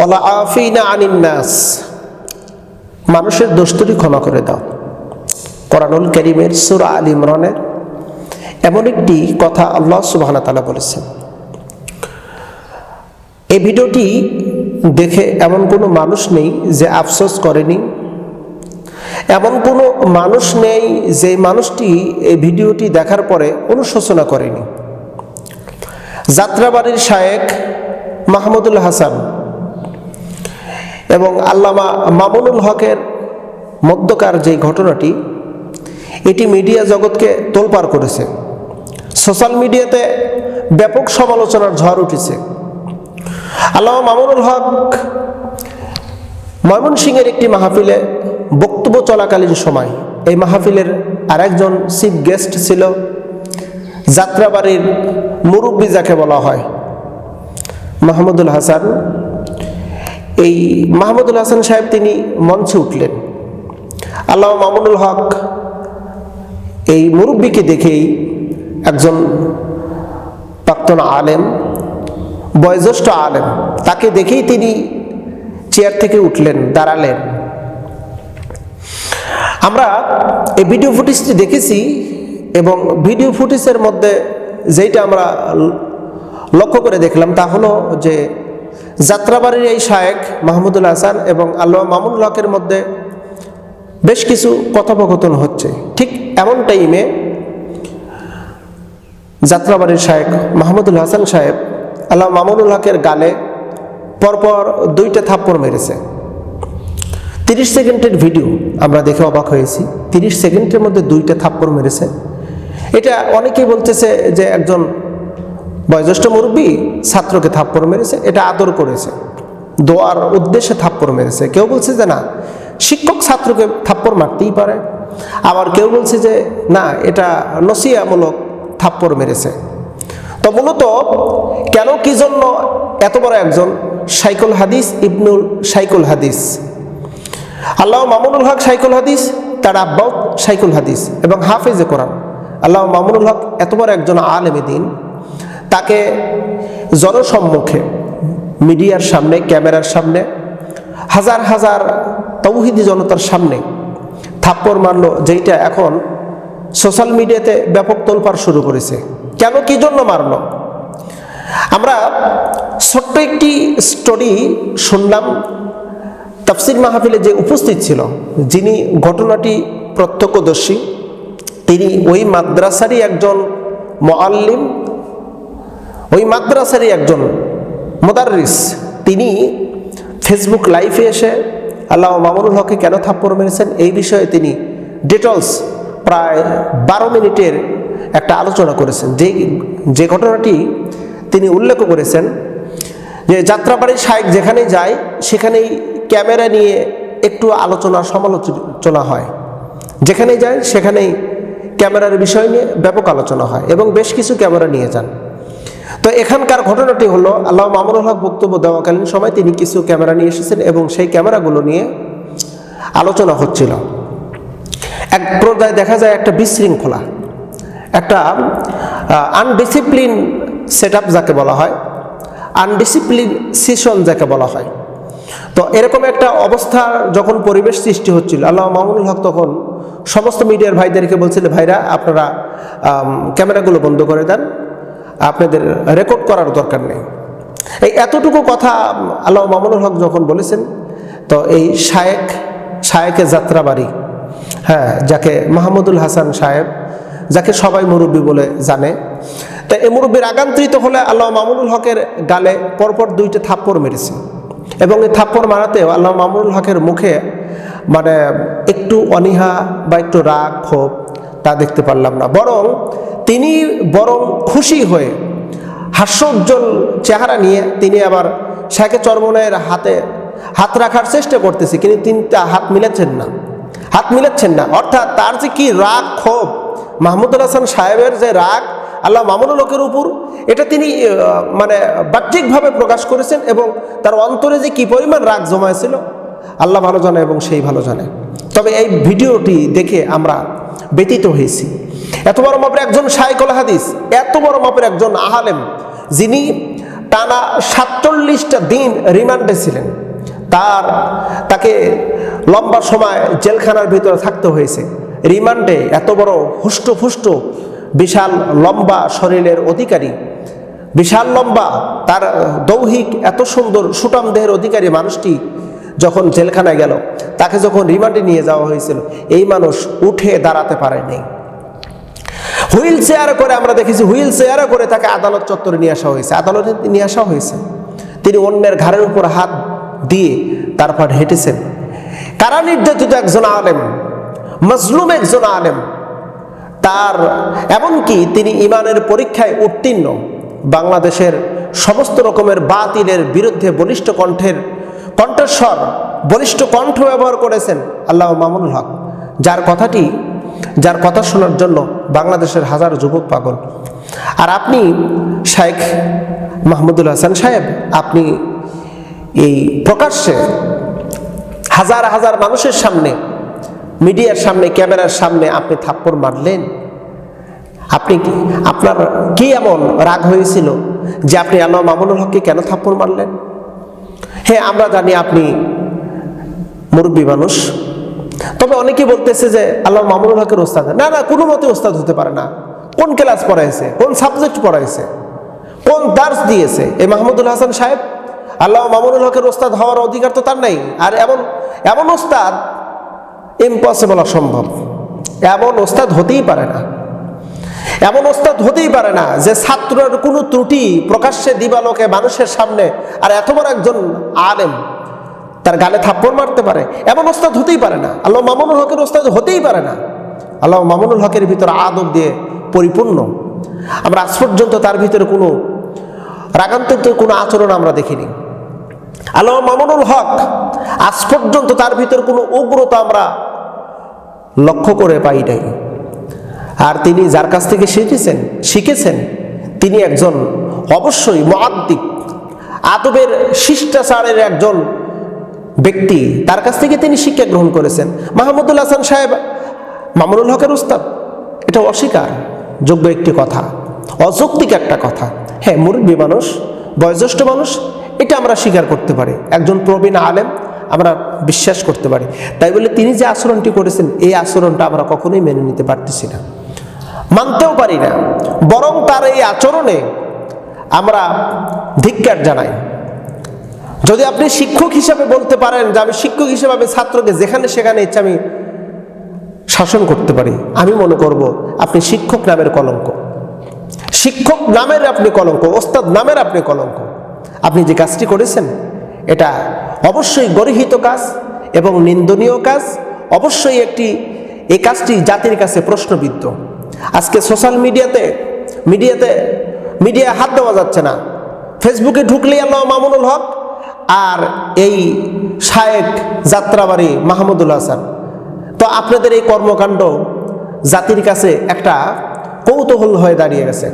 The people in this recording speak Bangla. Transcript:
ওলা মানুষের দোস্তরি ক্ষমা করে দাও। কোরআনুল করিমের সুরা আল ইমরানের এমন একটি কথা আল্লাহ সুবাহানা বলেছেন। এই ভিডিওটি দেখে এমন কোনো মানুষ নেই যে আফসোস করেনি। এমন কোনো মানুষ নেই যে মানুষটি এই ভিডিওটি দেখার পরে অনুশোচনা করেনি। যাত্রাবাড়ির শায়েক মাহমুদুল হাসান এবং আল্লামা মামুনুল হকের মধ্যকার যে ঘটনাটি, এটি মিডিয়া জগৎকে তোলপাড় করেছে। সোশ্যাল মিডিয়াতে ব্যাপক সমালোচনার ঝড় উঠেছে। আল্লামা মামুনুল হক ময়মনসিংহের একটি মাহফিলে বক্তব্য চলাকালীন সময় এই মাহফিলের আরেকজন চিফ গেস্ট ছিল, যাত্রাবাড়ির মুরব্বী যাকে বলা হয়, মাহমুদুল হাসান। এই মাহমুদুল হাসান সাহেব তিনি মঞ্চে উঠলেন। আল্লাহ মামুনুল হক এই মুরব্বীকে দেখেই একজন প্রাক্তন আলেম, বয়োজ্যেষ্ঠ আলেম, তাকে দেখেই তিনি চেয়ার থেকে উঠলেন, দাঁড়ালেন। আমরা এই ভিডিও ফুটেজটি দেখেছি এবং ভিডিও ফুটেজের মধ্যে যেইটা আমরা লক্ষ্য করে দেখলাম তা হলো যে যাত্রাবাড়ির এই শায়েক মাহমুদুল হাসান এবং আল্লাহ মামুন হকের মধ্যে বেশ কিছু কথোপকথন হচ্ছে। ঠিক এমন টাইমে যাত্রাবাড়ির শায়েক মাহমুদুল হাসান সাহেব আল্লাহ মামুনুল হকের গালে পরপর দুইটা থাপ্পড় মেরেছে। তিরিশ সেকেন্ডের ভিডিও আমরা দেখে অবাক হয়েছি। তিরিশ সেকেন্ডের মধ্যে দুইটা থাপ্পড় মেরেছে। এটা অনেকেই বলতেছে যে একজন বয়োজ্যেষ্ঠ মুরব্বী ছাত্রকে থাপ্পড় মেরেছে, এটা আদর করেছে। দোয়ার উদ্দেশ্যে থাপ্পড় মেরেছে। কেউ বলছে যে না, শিক্ষক ছাত্রকে থাপ্পড় মারতেই পারে। আবার কেউ বলছে যে না, এটা নসিয়ামূলক থাপ্পড় মেরেছে। তো মূলত কেন কি জন্য এত বড় একজন সাইকুল হাদিস, ইবনুল সাইকুল হাদিস? আল্লাহ মামুনুল হক সাইকুল হাদিস, তার আব্বাও সাইকুল হাদিস এবং হাফেজে কোরআন। আল্লাহ মামুনুল হক এত বড় একজন আলেমে দিন তাকে জনসম্মুখে, মিডিয়ার সামনে, ক্যামেরার সামনে, হাজার হাজার তৌহিদি জনতার সামনে থাপ্পড় মারল, যেইটা এখন সোশ্যাল মিডিয়াতে ব্যাপক তোলপাড় শুরু করেছে। কেন কি জন্য মারলো? আমরা ছোট্ট একটি স্টোরি শুনলাম, তাফসির মাহফিলে যে উপস্থিত ছিল, যিনি ঘটনাটি প্রত্যক্ষদর্শী, তিনি ওই মাদ্রাসারই একজন মোয়াল্লিম ওই মাদ্রাসারই একজন মোদারিস তিনি ফেসবুক লাইভে এসে আল্লাহ মামুনুল হককে কেন থাপ্পড় মেরেছেন? এই বিষয়ে তিনি ডিটেলস প্রায় বারো মিনিটের একটা আলোচনা করেছেন। যে যে ঘটনাটি তিনি উল্লেখ করেছেন যে, যাত্রাবাড়ির শায়েক যেখানেই যায়, সেখানেই ক্যামেরা নিয়ে একটু আলোচনা, সমালোচনা হয়। যেখানেই যায়, সেখানেই ক্যামেরার বিষয় নিয়ে ব্যাপক আলোচনা হয় এবং বেশ কিছু ক্যামেরা নিয়ে যান। তো এখানকার ঘটনাটি হলো, আল্লাহ মামুনুল হক বক্তব্য দেওয়াকালীন সময় তিনি কিছু ক্যামেরা নিয়ে এসেছেন এবং সেই ক্যামেরাগুলো নিয়ে আলোচনা হচ্ছিল। এক পর্যায়ে দেখা যায় একটা বিশৃঙ্খলা, একটা আনডিসিপ্লিন সেট যাকে বলা হয় আনডিসিপ্লিন সেশন যাকে বলা হয়। তো এরকম একটা অবস্থা যখন পরিবেশ সৃষ্টি হচ্ছিল, আল্লাহ মামুনুল হক তখন সমস্ত মিডিয়ার ভাইদেরকে বলছিল, ভাইরা, আপনারা ক্যামেরাগুলো বন্ধ করে দেন। আপনাদের রেকর্ড করার দরকার নেই। এই এতটুকু কথা আল্লাহ মামুনুল হক যখন বলেছেন, তো এই শায়েক শায়েকে যাত্রাবাড়ি হ্যাঁ যাকে মাহমুদুল হাসান সাহেব, যাকে সবাই মুরব্বী বলে জানে, তা এই মুরব্বীর আগান্তরিত হলে আল্লাহ মামুনুল হকের গালে পরপর দুইটা থাপ্পড় মেরেছে। এবং এই থাপ্পড় মারাতেও আল্লাহ মামুনুল হকের মুখে মানে একটু অনীহা বা একটু রাগ, ক্ষোভ তা দেখতে পারলাম না। বরং তিনি বরং খুশি হয়ে হাস্যোজ্জ্বল চেহারা নিয়ে তিনি আবার শাকে চর্মনের হাতে হাত রাখার চেষ্টা করতেছে, কিন্তু তিনি তা হাত মিলাচ্ছেন না। হাত মিলাচ্ছেন না। অর্থাৎ তার যে কি রাগ, ক্ষোভ, মাহমুদুল হাসান সাহেবের যে রাগ, আল্লাহ মামুনুল লোকের উপর, এটা তিনি মানে বাহ্যিকভাবে প্রকাশ করেছেন এবং তার অন্তরে যে কি পরিমাণ রাগ জমায়েছিল, আল্লাহ ভালো জানে এবং সেই ভালো জানে। তবে এই ভিডিওটি দেখে আমরা ব্যতীত হয়েছি। এত বড় মাপের একজন শাইকুল হাদিস, এত বড় মাপের একজন আহালেম যিনি টানা সাতচল্লিশটা দিন রিমান্ডে ছিলেন। তার, তাকে লম্বা সময় জেলখানার ভিতরে থাকতে হয়েছে। রিমান্ডে এত বড় হুষ্ট বিশাল লম্বা শরীরের অধিকারী, বিশাল লম্বা, তার দৌহিক এত সুন্দর সুটাম দেহের অধিকারী মানুষটি যখন জেলখানায় গেল তাকে যখন রিমান্ডে নিয়ে যাওয়া হয়েছিল, এই মানুষ উঠে দাঁড়াতে পারেনি। হুইল চেয়ারে করে আমরা দেখেছি, হুইল চেয়ারে করে তাকে আদালত চত্বরে নিয়ে আসা হয়েছে। আদালতে নিয়ে আসা হয়েছে। তিনি অন্যের ঘাড়ের উপর হাত দিয়ে তারপর হেঁটেছেন। কারা নির্যাতিত একজন আলেম, মজলুম একজন আলেম, তার এমনকি তিনি ইমানের পরীক্ষায় উত্তীর্ণ, বাংলাদেশের সমস্ত রকমের বাতিলের বিরুদ্ধে বলিষ্ঠ কণ্ঠের কণ্ঠস্বর বলিষ্ঠ কণ্ঠ ব্যবহার করেছেন আল্লাহ মামুনুল হক। যার কথাটি, যার কথা শোনার জন্য বাংলাদেশের হাজার যুবক পাগল। আর আপনি শেখ মাহমুদুল হাসান সাহেব, আপনি এই প্রকাশ্যে হাজার হাজার মানুষের সামনে, মিডিয়ার সামনে, ক্যামেরার সামনে আপনি থাপ্পড় মারলেন। আপনি কি, আপনার কি এমন রাগ হয়েছিল যে আপনি আল্লাহ মামুনুল হককে কেন থাপ্পড় মারলেন? হ্যাঁ আমরা জানি আপনি মুরব্বী মানুষ। তবে অনেকে বলতেছে যে আল্লাহ মামুনুল হকের ওস্তাদ। না না, কোনো মতে ওস্তাদ হতে পারে না। কোন ক্লাস পড়াইছে? কোন সাবজেক্ট পড়াইছে? কোন দার্স দিয়েছে? এই মাহমুদুল হাসান সাহেব আল্লাহ মামুনুল হকের ওস্তাদ হওয়ার অধিকার তো তার নাই। আর এমন এমন ওস্তাদ ইম্পসিবল অসম্ভব। এমন ওস্তাদ হতেই পারে না। এমন ওস্তাদ হতেই পারে না যে ছাত্রের কোনো ত্রুটি প্রকাশ্যে দিবালোকে মানুষের সামনে। আর এত বড় একজন আলেম তার গালে থাপ্পড় মারতে পারে। এমন ওস্তাদ হতেই পারে না। আল্লাহ মামুনুল হকের ওস্তাদ হতেই পারে না। আল্লাহ মামুনুল হকের ভিতরে আদব দিয়ে পরিপূর্ণ। আমরা আজ পর্যন্ত তার ভিতরে কোনো রাগান্তরিত কোনো আচরণ আমরা দেখিনি। আল্লাহ মামুনুল হক, আজ পর্যন্ত তার ভিতরে কোনো উগ্রতা আমরা লক্ষ্য করে পাই নাই। আর তিনি যার কাছ থেকে শিখেছেন শিখেছেন, তিনি একজন অবশ্যই মহাদ্দিক। আদবের শিষ্টাচারের একজন ব্যক্তি, তার কাছ থেকে তিনি শিক্ষা গ্রহণ করেছেন। মাহমুদুল হাসান সাহেব, মামুনুল হকের উস্তাদ। এটা অস্বীকার, যোগ্য একটি কথা, অযৌক্তিক একটা কথা। হ্যাঁ মুরব্বী মানুষ, বয়োজ্যেষ্ঠ মানুষ, এটা আমরা স্বীকার করতে পারি। একজন প্রবীণ আলেম, আমরা বিশ্বাস করতে পারি। তাই বলে তিনি যে আচরণটি করেছেন, এই আচরণটা আমরা কখনোই মেনে নিতে পারতেছি না। মানতেও পারি না, বরং তার এই আচরণে আমরা ধিক্কার জানাই। যদি আপনি শিক্ষক হিসাবে বলতে পারেন যে আমি শিক্ষক হিসেবে, আমি ছাত্রকে যেখানে সেখানে ইচ্ছা আমি শাসন করতে পারি, আমি মনে করব আপনি শিক্ষক নামের কলঙ্ক। শিক্ষক নামের আপনি কলঙ্ক, ওস্তাদ নামের আপনি কলঙ্ক। আপনি যে কাজটি করেছেন, এটা অবশ্যই গর্হিত কাজ এবং নিন্দনীয় কাজ, অবশ্যই একটি, এই কাজটি জাতির কাছে প্রশ্নবিদ্ধ। আজকে সোশ্যাল মিডিয়াতে মিডিয়াতে মিডিয়া হাত দেওয়া যাচ্ছে না। ফেসবুকে ঢুকলেই আল্লাহ মামুনুল হক আর এই শায়েক যাত্রাবাড়ি মাহমুদুল হাসান। তো আপনাদের এই কর্মকাণ্ড জাতির কাছে একটা কৌতূহল হয়ে দাঁড়িয়ে গেছে।